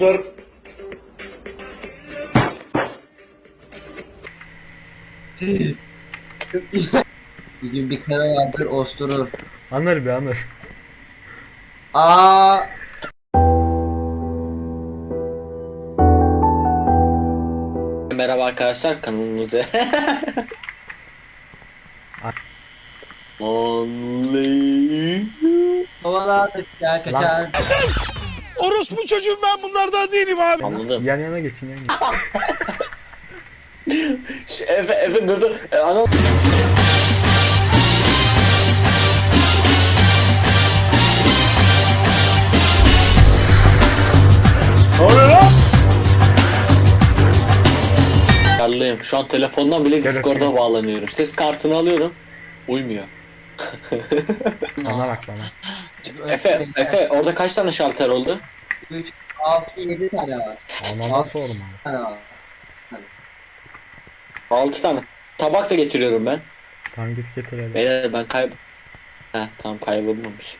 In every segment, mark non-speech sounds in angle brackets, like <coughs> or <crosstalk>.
<laughs> Bir gün bir kere yardır osturur. Anır bir anır. Aa Merhaba arkadaşlar kanalımıza. <laughs> Only kovalar ya kaçar. Orospu çocuğum ben bunlardan değilim abi. Anladım. Yan yana geçin yan yana. <laughs> Şu Efe, Efe dur dur. E, ana... Yarlıyım. Şu an telefondan bile Discord'a bağlanıyorum. Ses kartını alıyorum. Uymuyor. <laughs> Bana bak bana. Efe, Efe orada kaç tane şalter oldu? 3, 6, 7 tane var. Ama nasıl olma? tane var. 6 tane. Tabak da getiriyorum ben. Tamam git getir hadi. Beyler ben kayb... Heh tamam kaybolmamış.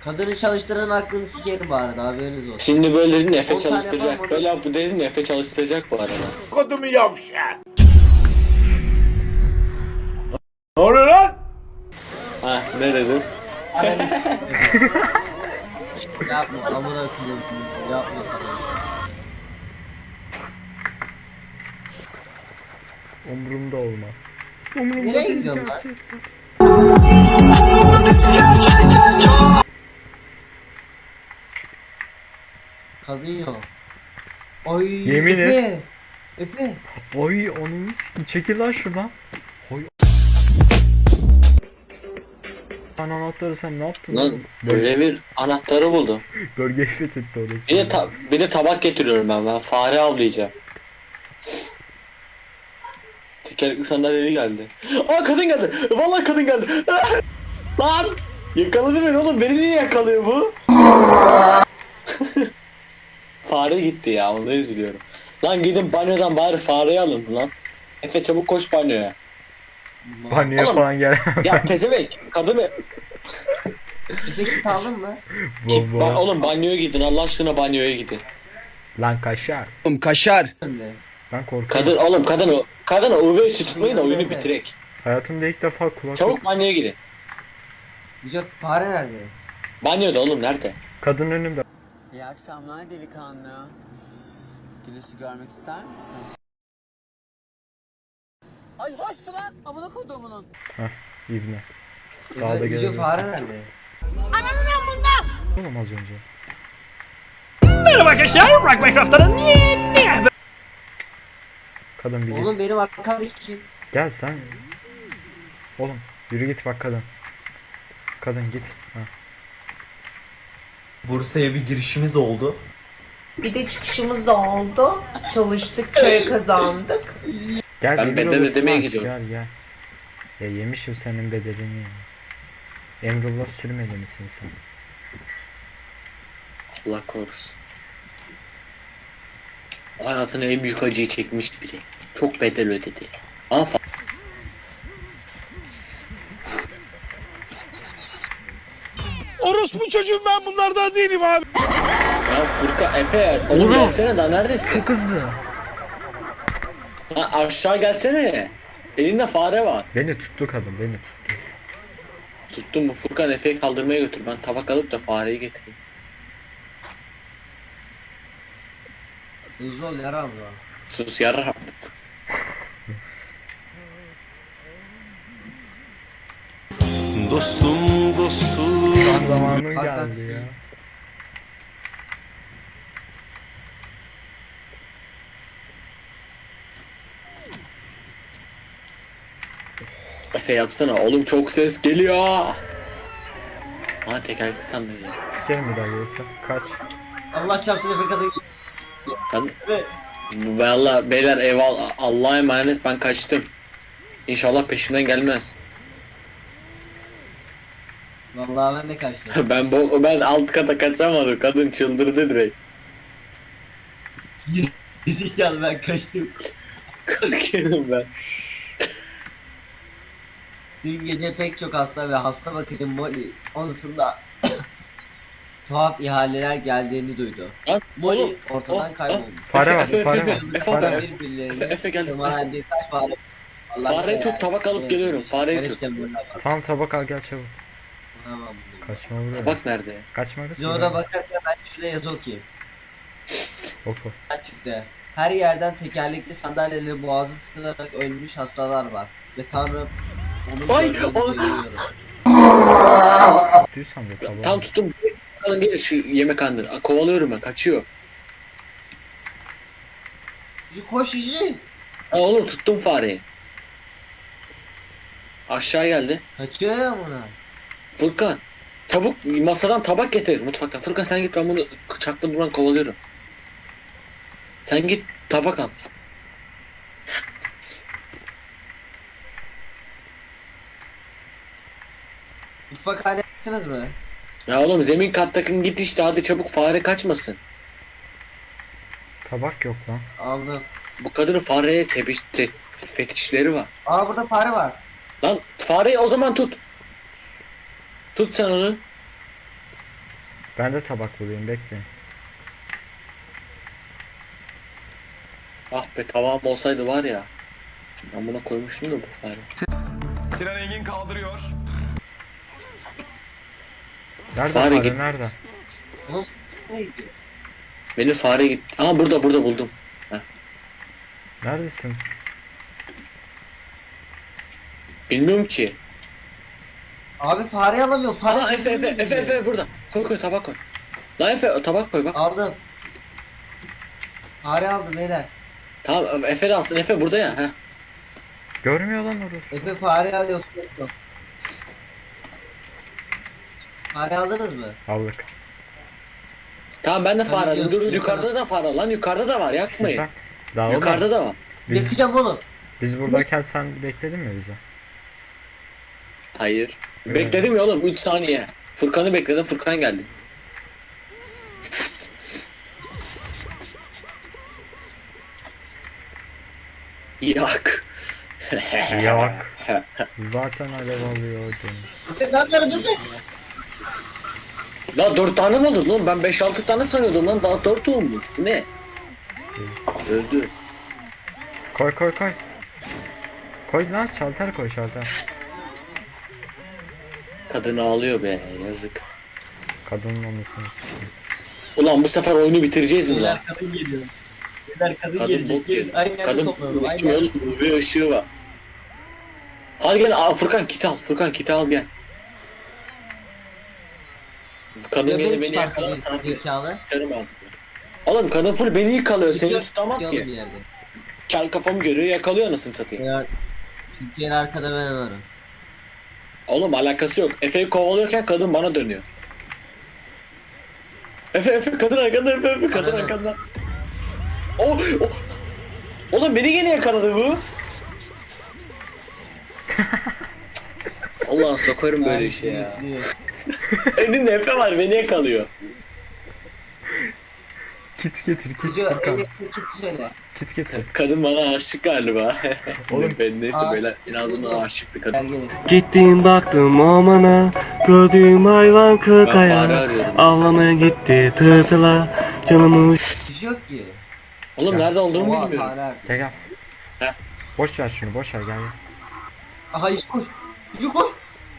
Kadını çalıştıran aklını sikerim bu arada haberiniz olsun. Şimdi böyle dedin Efe On tane çalıştıracak. yapalım, Böyle bu dedin Efe çalıştıracak bu arada. Kodumu yavşa. Ne oluyor lan? Ha ne dedin? Ananı sikerim. Yapma amına koyayım. Yapma sana. Umurumda olmaz. Umurumda Nereye değil gidiyorsun lan? gerçekten. Kadın yok. Oy Yemin et. Efe. Efe. Oy onun çekil lan şuradan. Lan anahtarı sen ne yaptın Lan oğlum? Revir anahtarı buldum. bölgeyi fethetti orası. Bir de, ta- bir de tabak getiriyorum ben. Ben fare avlayacağım. Tekerlekli sandalyeli geldi. Aa kadın geldi. Vallahi kadın geldi. <laughs> Lan! Yakaladı beni oğlum. Beni niye yakalıyor bu? <laughs> Fare gitti ya. Ona üzülüyorum. Lan gidin banyodan bari fareyi alın lan. Efe çabuk koş banyoya. Banyoya Oğlum. falan gel. <laughs> Ya pezevenk kadını Efe kit aldın mı? Ki- Baba. ba- oğlum banyoya gidin Allah aşkına banyoya gidin. Lan kaşar. Kaşar. Önde. Ben korkuyorum. Kadın oğlum kadın o kadın UV ışığı tutmayın da oyunu Evet. bitirek. Hayatımda ilk defa kulak Çabuk banyoya gidin. Güzel fare nerede? Banyoda oğlum nerede? Kadın önümde. İyi akşamlar delikanlı. Güneşi görmek ister misin? Ay hoştu lan! Amına kodumunun. İbne. Daha da gelebilirsin. fare nerede? Oğlum az önce. Merhaba arkadaşlar. Rock Minecraft'ın yeni. Kadın bir. Oğlum benim arkamdaki kim? Gel sen. Oğlum yürü git bak kadın. Kadın git. Ha. Bursa'ya bir girişimiz oldu. Bir de çıkışımız da oldu. Çalıştık, köye kazandık. <laughs> Gel Ben bedel ödemeye gidiyorum. Gel gel. Ya yemişim senin bedelini ya. Emrullah sürmedi misin sen? Allah korusun. Hayatın en büyük acıyı çekmiş biri. Çok bedel ödedi. Ama Orospu çocuğum ben bunlardan değilim abi. ya Furkan Efe Oğlum. gelsene daha neredesin? Çok hızlı. Ha, aşağı gelsene. Elinde fare var. Beni tuttu kadın beni tuttu. Tuttum mu Furkan Efe'yi kaldırmaya götür. Ben tabak alıp da fareyi getireyim. Hızlı ol yaram ya. Sus yarra. Dostum dostum. Zamanın geldi ya. Efe yapsana oğlum çok ses geliyor. Ha tekerlekli sandalye. Sikerim bir daha gelirse. Kaç. Allah çarpsın Efe kadın. Sen... Valla beyler eyvallah Allah'a emanet ben kaçtım. İnşallah peşimden gelmez. Vallahi ben de kaçtım. <laughs> ben bu ben alt kata kaçamadım. Kadın çıldırdı direkt. Zekalı ben kaçtım. Korkuyorum ben. Dün gece pek çok hasta ve hasta bakıcım Molly. Onusunda <coughs> tuhaf ihaleler geldiğini duydu. Lan Molly oğlum, ortadan o- kaybolmuş. Fare var, Efe, fare Efe, var, Efe, fare Efe, var. Efe, Efe geldi. tırmanan birkaç fare. Vallahi Fareyi ya, tut, tabak alıp geliyorum. Fareyi garip tut. semboller var. Tamam tabak al gel çabuk. Tamam. Kaçma buraya. Tabak nerede? Kaçma kız. Siz orada bakarken ben şuraya yazı okuyayım. Oku. çıktı. Her yerden tekerlekli sandalyeleri boğazı sıkılarak ölmüş hastalar var. Ve Tanrım onun Ay. Duysam da tabağı. Tam tuttum. Bakalım gelir şu yemekhaneden. Aa, Kovalıyorum ben kaçıyor. Şu koş işi. Ha oğlum tuttum fareyi. Aşağı geldi. Kaçıyor ya buna. Furkan. Çabuk masadan tabak getir mutfaktan. Furkan sen git ben bunu çaktım buradan kovalıyorum. Sen git tabak al. Mutfakhane yaptınız mı? Ya oğlum zemin kattakın git işte hadi çabuk fare kaçmasın. Tabak yok lan. Aldım. Bu kadının fareye tebiş, te, fetişleri var. Aa burada fare var. Lan fareyi o zaman tut. Tut sen onu. Ben de tabak bulayım bekleyin. Ah be tavam olsaydı var ya. Ben buna koymuştum da bu fare. Sinan Engin kaldırıyor. Nerede Fare fare, git. nerede? Oğlum ne gidiyor? Benim fare gitti. Aa burada burada buldum. Neredesin? Bilmiyorum ki. Abi fare alamıyorum. Fare Aa Efe Efe Efe. Efe burada. Koy koy tabak koy. Lan Efe tabak koy bak. Aldım. Fare aldım beyler. Tamam Efe de alsın. Efe burada ya. Heh. Görmüyor lan orası. Efe fare al yoksa yok. Fare aldınız mı? Aldık. Tamam ben de fare aldım. Dur yukarıda da fare lan yukarıda da var yakmayın. Sizden. Daha Yukarıda da var. Biz, Yakacağım oğlum. biz buradayken sen bekledin mi bizi? Hayır. Evet. Bekledim ya oğlum 3 saniye. Furkan'ı bekledim Furkan geldi. <laughs> Yak. Yak. <laughs> Zaten alev alıyordum. Ben neredesin? Lan 4 tane mi oldu lan? Ben 5-6 tane sanıyordum lan. Daha 4 olmuş. Bu ne? Öldü. Koy koy koy. Koy lan şalter koy şalter. Kadın ağlıyor be yazık. Kadının anasını sikeyim. Ulan bu sefer oyunu bitireceğiz mi lan? Beyler kadın geliyor. Beyler kadın, Kadın gelecek. bok Gelin aynı yerde Kadın toplanalım. Aynı ışığı yerde. oğlum UV ışığı var. Hadi gel aa, Furkan kit al. Furkan kit al gel. Kadın gene beni tutarsa yakalarsa zekalı. Ağzına. Oğlum kadın full beni yıkalıyor. Seni tutamaz tutuyor ki. bir yerde. Kel kafamı görüyor yakalıyor anasını satayım. Eğer Türkiye'nin arkada ben varım. Oğlum alakası yok. Efe'yi kovalıyorken kadın bana dönüyor. Efe Efe kadın arkanda Efe Efe kadın Anladım. arkanda. Oh, oh. Oğlum beni gene yakaladı bu. <laughs> Allah sokarım böyle işe ya. <laughs> Elinde Efe var beni yakalıyor. Kit getir kit Şu Furkan. kiti söyle. Kit getir. Kadın bana aşık galiba. <laughs> Oğlum. ben neyse böyle bu. aşıktı Gel kadın. gelin. Gittim baktım ormana Gördüğüm hayvan Ben fare arıyorum. Avlamaya gitti tırtıla Canımı Bir şey yok ki. Oğlum nerede olduğumu Oha bilmiyorum. Gel gel. Heh. Boş ver şunu boş ver gel gel. Aha hiç koş. Hiç koş.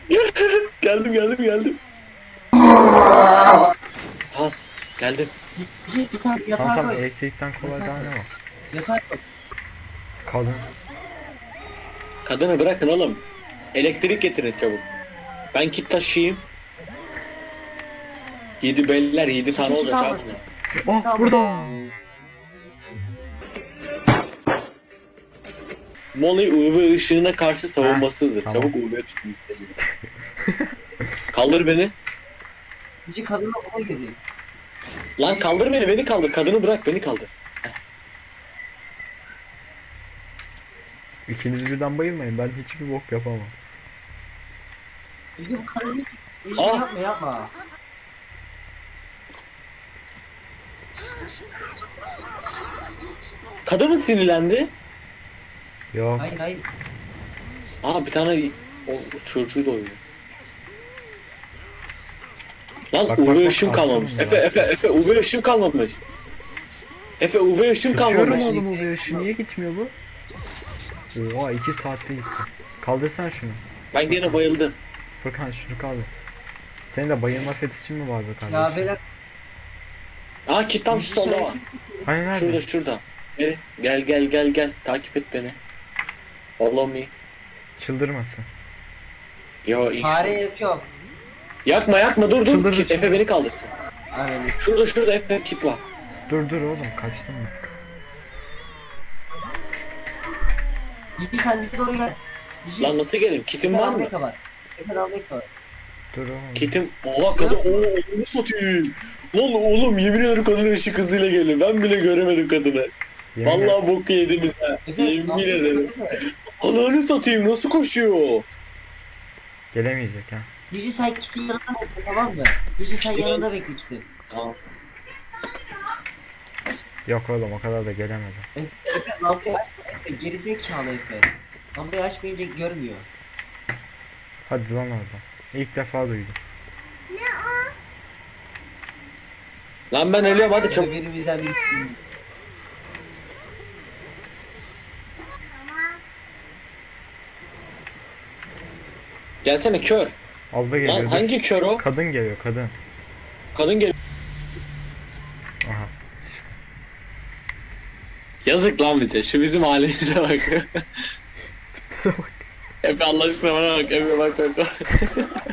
<laughs> geldim geldim geldim. Tamam geldim. Şey Tamam elektrikten kolay daha ne var? Koy. Kadın. Kadını bırakın oğlum. Elektrik getirin çabuk. Ben kit taşıyayım. Yedi beller yedi tane Kit olacak abi. almasın. Oh burada. Molly UV ışığına karşı savunmasızdır. tamam. Çabuk UV tutun. kaldır beni. Bir şey kadınla buna gidin. Lan kaldır beni, beni kaldır. Kadını bırak, beni kaldır. İkiniz birden bayılmayın ben hiçbir bok yapamam. Bir de bu kadın hiç hiç Aa. yapma yapma. Kadın mı sinirlendi? Yok. Hayır hayır. Aa bir tane o çocuğu da uyuyor. Lan Bak, bak, UV bak, kalmamış. mı Efe ya? Efe Efe UV ışım kalmamış. Efe UV ışım Tutuyorum kalmamış. oğlum o ışığı niye gitmiyor bu? Oha 2 saatte gitti. Kaldırsan şunu. Ben gene bayıldım. Furkan şunu kaldır. Senin de bayılma fetişin mi var be Ya kardeşim? beyler Aa kit tam şu bilgi solda. sayısı- Hani nerede? Şurada şurada. Gel gel gel gel gel. Takip et beni. Follow me. Çıldırmasın. Yo ilk. Fare yakıyorum. Yakma yakma dur dur. Çıldırdı, Kit, Efe beni kaldırsın. Aynen. Şurada şurada Efe kit var. Dur dur oğlum kaçtın mı? Bilgi sen bize doğru gel. Bilgi. Lan nasıl geleyim? Kitim var mı? Var. Efe Lambek var. Dur oğlum. Kitim. Oha kadın. Oo onu satayım. Lan oğlum yemin ederim kadın ışık hızıyla geliyor. Ben bile göremedim kadını. Yemin. Vallahi boku yediniz ha. Efe Yemin ederim. Efe. Ananı satayım nasıl koşuyor? Gelemeyecek ha. Sen kitin yanında bekle tamam mı? Kitin- yanında bekle kitin. Tamam. Yok oğlum o kadar da gelemedi. Efe, Efe lambayı açma Efe. Gerizekalı Efe. Lambayı açmayınca görmüyor. Hadi lan oradan. İlk defa duydum. Lan ben ölüyorum hadi çabuk. Birbirimizden birisi bilmiyor. Gelsene kör. Abla geliyor. Lan dur. hangi kör o? Kadın geliyor kadın. Kadın gel. Aha. Yazık lan bize. Şu bizim halimize <laughs> bak. Efe Allah aşkına bana bak. Efe bak bak bak. <laughs>